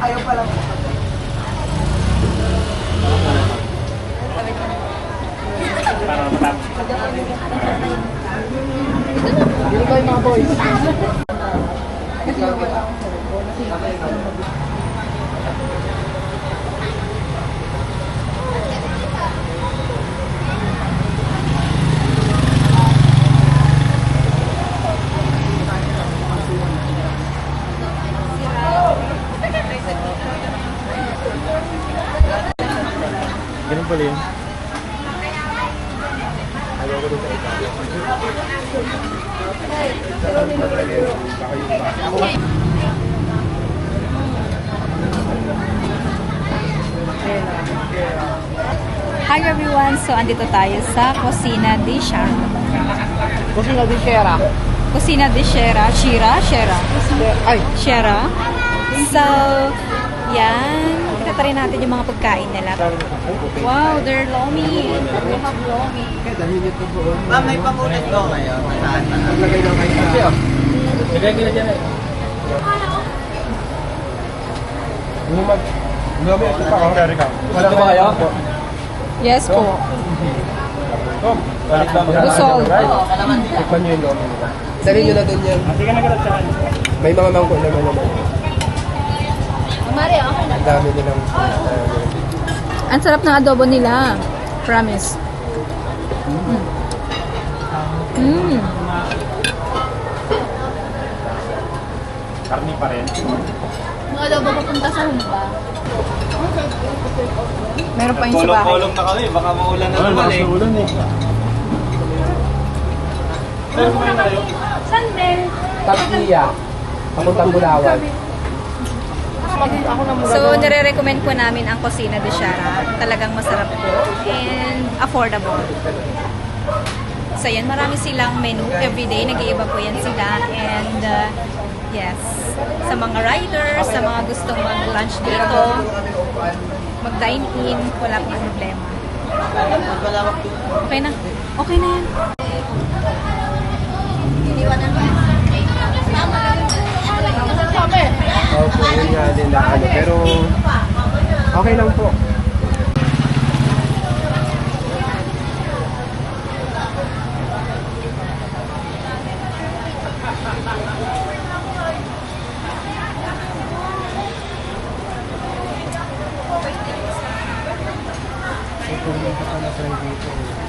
Ayaw pa lang po. Para matapos. Dito na po. mga boys. Dito na po. Ganun pala yun. Hi everyone! So, andito tayo sa Cocina di Shara. Kusina di Shera. Cocina di Shera. Shira? Shera? Ay, Shera. So, yan. Tatarin natin yung mga pagkain nila. Wow, they're lomi. We have lomi. Ma'am, may pamulat ko ngayon. Saan na? lagay lang kayo sa... Lagay ko na dyan eh. Yung mag... Gabi, ito pa ako. Carry ka. Wala ba kayo? Yes po. Tom, balik lang. Busog. Tikman nyo yung lomi nila. Dali nyo na dun yan. May mga mangko naman naman. Ang dami nilang... Ang sarap ng adobo nila. Promise. Mm. Karni pa rin. Mga adobo papunta sa humba. Meron pa yung sa bahay. Kolong-kolong na kami. Baka maulan na naman eh. ulan eh. Kumain tayo. Tapiya. Papuntang Bulawan. So, nire-recommend po namin ang Cocina de Shara. Talagang masarap po and affordable. So, yan. Marami silang menu. Everyday, nag-iiba po yan sila. And, uh, yes, sa mga riders, sa mga gustong mag-lunch dito, mag-dine in, wala pong problema. Okay na. Okay na yan. Okay lang po. Ito yung kapanasan dito.